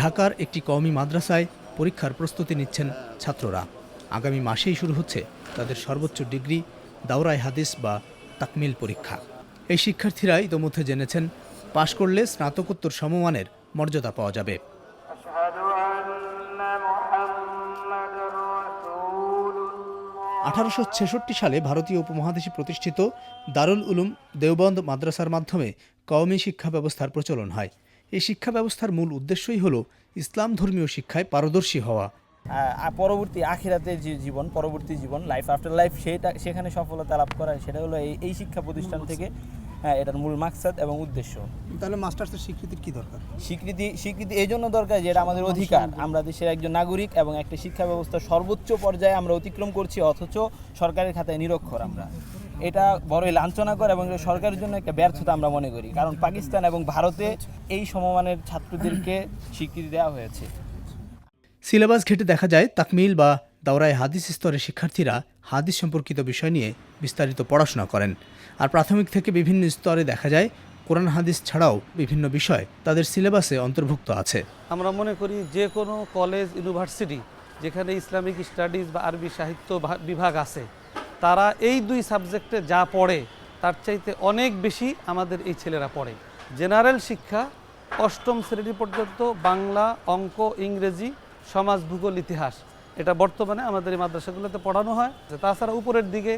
ঢাকার একটি কওমি মাদ্রাসায় পরীক্ষার প্রস্তুতি নিচ্ছেন ছাত্ররা। আগামী মাসেই শুরু হচ্ছে তাদের সর্বোচ্চ ডিগ্রি দাওরাই হাদিস বা তাকমিল পরীক্ষা। এই শিক্ষার্থীরা ইতোমধ্যে জেনেছেন, পাশ করলে স্নাতকোত্তর সমমানের মর্যাদা পাওয়া যাবে। আঠারোশো ছেষট্টি সালে ভারতীয় উপমহাদেশে প্রতিষ্ঠিত দারুল উলুম দেওবন্দ মাদ্রাসার মাধ্যমে কওমি শিক্ষা ব্যবস্থার প্রচলন হয়। এই শিক্ষা ব্যবস্থার মূল উদ্দেশ্যই হলো ইসলাম ধর্মীয় শিক্ষায় পারদর্শী হওয়া। পরবর্তী আখিরাতের যে জীবন পরবর্তী জীবন লাইফ আফটার লাইফ সেটা সেখানে সফলতা লাভ করা সেটা হলো এই এই শিক্ষা প্রতিষ্ঠান থেকে হ্যাঁ এটার মূল মাকসাদ এবং উদ্দেশ্য। তাহলে মাস্টার্সের স্বীকৃতির কি দরকার? স্বীকৃতি স্বীকৃতি এই জন্য দরকার যে এটা আমাদের অধিকার। আমরা দেশের একজন নাগরিক এবং একটা শিক্ষা ব্যবস্থার সর্বোচ্চ পর্যায়ে আমরা অতিক্রম করছি অথচ সরকারের খাতায় নিরক্ষর আমরা। এটা বড়ই লাঞ্ছনাকর এবং সরকারের জন্য একটা ব্যর্থতা আমরা মনে করি। কারণ পাকিস্তান এবং ভারতে এই সমমানের ছাত্রদেরকে স্বীকৃতি দেওয়া হয়েছে। সিলেবাস ঘেটে দেখা যায় তাকমিল বা দাওরায় হাদিস স্তরের শিক্ষার্থীরা হাদিস সম্পর্কিত বিষয় নিয়ে বিস্তারিত পড়াশোনা করেন। আর প্রাথমিক থেকে বিভিন্ন স্তরে দেখা যায় কোরআন হাদিস ছাড়াও বিভিন্ন বিষয় তাদের সিলেবাসে অন্তর্ভুক্ত আছে। আমরা মনে করি যে কোনো কলেজ ইউনিভার্সিটি যেখানে ইসলামিক স্টাডিজ বা আরবি সাহিত্য ভা- বিভাগ আছে তারা এই দুই সাবজেক্টে যা পড়ে তার চাইতে অনেক বেশি আমাদের এই ছেলেরা পড়ে। জেনারেল শিক্ষা অষ্টম শ্রেণি পর্যন্ত বাংলা অঙ্ক ইংরেজি সমাজ ভূগোল ইতিহাস। এটা বর্তমানে আমাদের এই মাদ্রাসাগুলোতে পড়ানো হয়। তাছাড়া উপরের দিকে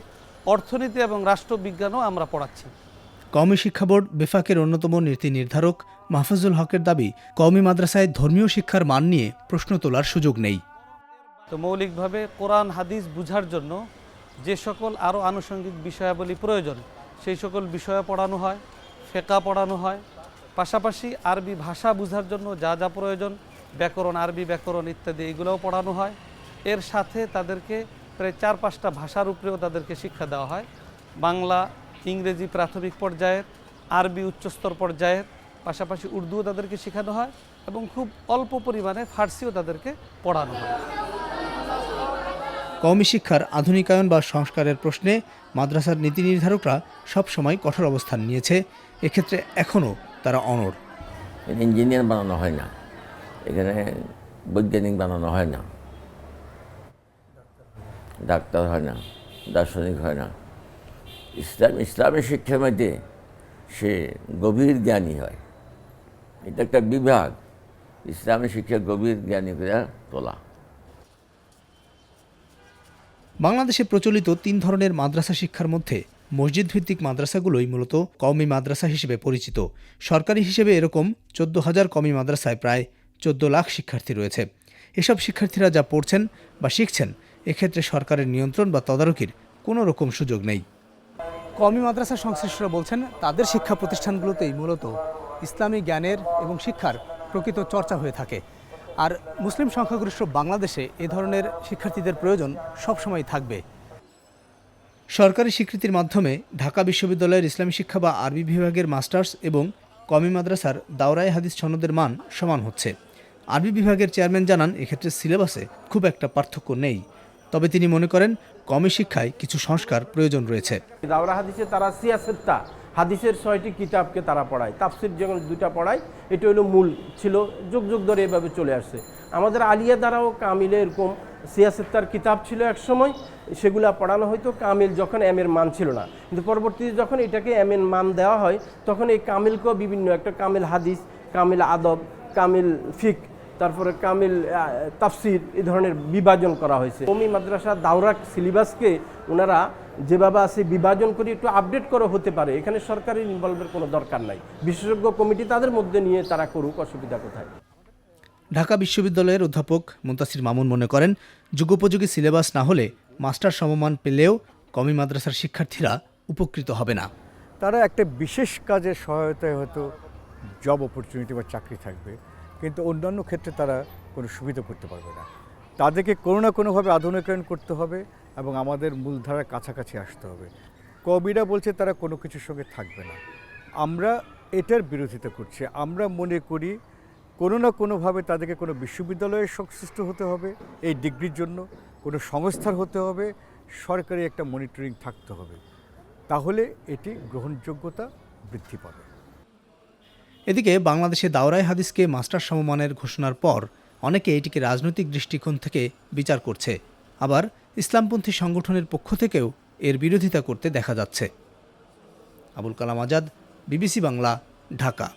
অর্থনীতি এবং রাষ্ট্রবিজ্ঞানও আমরা পড়াচ্ছি। কওমি শিক্ষা বোর্ড বেফাকের অন্যতম নীতি নির্ধারক মাহফুজুল হকের দাবি কওমি মাদ্রাসায় ধর্মীয় শিক্ষার মান নিয়ে প্রশ্ন তোলার সুযোগ নেই। তো মৌলিকভাবে কোরআন হাদিস বুঝার জন্য যে সকল আরও আনুষঙ্গিক বিষয়াবলী প্রয়োজন, সেই সকল বিষয় পড়ানো হয়, ফেকা পড়ানো হয়। পাশাপাশি আরবি ভাষা বোঝার জন্য যা যা প্রয়োজন, ব্যাকরণ, আরবি ব্যাকরণ ইত্যাদি এগুলোও পড়ানো হয়। এর সাথে তাদেরকে প্রায় চার পাঁচটা ভাষার উপরেও তাদেরকে শিক্ষা দেওয়া হয়। বাংলা, ইংরেজি প্রাথমিক পর্যায়ের, আরবি উচ্চস্তর পর্যায়ের, পাশাপাশি উর্দুও তাদেরকে শেখানো হয় এবং খুব অল্প পরিমাণে ফার্সিও তাদেরকে পড়ানো হয়। কওমি শিক্ষার আধুনিকায়ন বা সংস্কারের প্রশ্নে মাদ্রাসার নীতি নির্ধারকরা সবসময় কঠোর অবস্থান নিয়েছে। এক্ষেত্রে এখনও তারা অনড়। ইঞ্জিনিয়ার বানানো হয় না। এখানে বৈজ্ঞানিক বানানো হয় না। ডাক্তার হয় না, দার্শনিক হয় না। ইসলাম ইসলামের শিক্ষার মধ্যে সে গভীর জ্ঞানী হয়। এটা একটা বিভাগ। ইসলামের শিক্ষা গভীর জ্ঞানী করে তোলা। বাংলাদেশে প্রচলিত তিন ধরনের মাদ্রাসা শিক্ষার মধ্যে মসজিদ ভিত্তিক মাদ্রাসাগুলোই মূলত কওমি মাদ্রাসা হিসেবে পরিচিত। সরকারি হিসেবে এরকম চোদ্দ হাজার কওমি মাদ্রাসায় প্রায় চোদ্দ লাখ শিক্ষার্থী রয়েছে। এসব শিক্ষার্থীরা যা পড়ছেন বা শিখছেন, এক্ষেত্রে সরকারের নিয়ন্ত্রণ বা তদারকির কোনো রকম সুযোগ নেই। কওমি মাদ্রাসা সংশ্লিষ্টরা বলছেন, তাদের শিক্ষা প্রতিষ্ঠানগুলোতেই মূলত ইসলামী জ্ঞানের এবং শিক্ষার প্রকৃত চর্চা হয়ে থাকে। আর মুসলিম সংখ্যাগরিষ্ঠ বাংলাদেশে এ ধরনের শিক্ষার্থীদের প্রয়োজন সবসময় থাকবে। সরকারি স্বীকৃতির মাধ্যমে ঢাকা বিশ্ববিদ্যালয়ের ইসলামী শিক্ষা বা আরবি বিভাগের মাস্টার্স এবং কমি মাদ্রাসার দাওরায় হাদিস সনদের মান সমান হচ্ছে। আরবি বিভাগের চেয়ারম্যান জানান, এক্ষেত্রে সিলেবাসে খুব একটা পার্থক্য নেই। তবে তিনি মনে করেন, কমি শিক্ষায় কিছু সংস্কার প্রয়োজন রয়েছে। দাওরা হাদিসে তারা হাদিসের ছয়টি কিতাবকে তারা পড়ায়, তাফসির যেমন দুইটা পড়ায়, এটা হলো মূল ছিল, যুগ যুগ ধরে এভাবে চলে আসছে। আমাদের আলিয়া দ্বারাও কামিলে এরকম সিয়াসেত্তার কিতাব ছিল এক সময়, সেগুলা পড়ানো হয়তো কামিল যখন এম এর মান ছিল না। কিন্তু পরবর্তীতে যখন এটাকে এম এর মান দেওয়া হয়, তখন এই কামিলকেও বিভিন্ন, একটা কামিল হাদিস, কামিল আদব, কামিল ফিক, তারপরে কামিল তাফসির এই ধরনের বিভাজন করা হয়েছে। কমি মাদ্রাসা দাওরাক সিলেবাসকে ওনারা যেভাবে আছে বিভাজন করে একটু আপডেট করা হতে পারে। এখানে সরকারের ইনভলভের কোনো দরকার নাই। বিশেষজ্ঞ কমিটি তাদের মধ্যে নিয়ে তারা করুক অসুবিধা কোথায়? ঢাকা বিশ্ববিদ্যালয়ের অধ্যাপক মুন্তাসির মামুন মনে করেন যুগোপযোগী সিলেবাস না হলে মাস্টার সমমান পেলেও কমি মাদ্রাসার শিক্ষার্থীরা উপকৃত হবে না। তারা একটা বিশেষ কাজের সহায়তায় হয়তো জব অপরচুনিটি বা চাকরি থাকবে কিন্তু অন্যান্য ক্ষেত্রে তারা কোনো সুবিধা করতে পারবে না। তাদেরকে কোনো না কোনোভাবে আধুনিকায়ন করতে হবে এবং আমাদের মূলধারার কাছাকাছি আসতে হবে। কবিরা বলছে তারা কোনো কিছুর সঙ্গে থাকবে না। আমরা এটার বিরোধিতা করছি। আমরা মনে করি কোনো না কোনোভাবে তাদেরকে কোনো বিশ্ববিদ্যালয়ে সংশ্লিষ্ট হতে হবে, এই ডিগ্রির জন্য কোনো সংস্থার হতে হবে, সরকারি একটা মনিটরিং থাকতে হবে। তাহলে এটি গ্রহণযোগ্যতা বৃদ্ধি পাবে। এদিকে বাংলাদেশে দাওরাই হাদিসকে মাস্টার সমমানের ঘোষণার পর অনেকে এটিকে রাজনৈতিক দৃষ্টিকোণ থেকে বিচার করছে। আবার ইসলামপন্থী সংগঠনের পক্ষ থেকেও এর বিরোধিতা করতে দেখা যাচ্ছে। আবুল কালাম আজাদ, বিবিসি বাংলা, ঢাকা।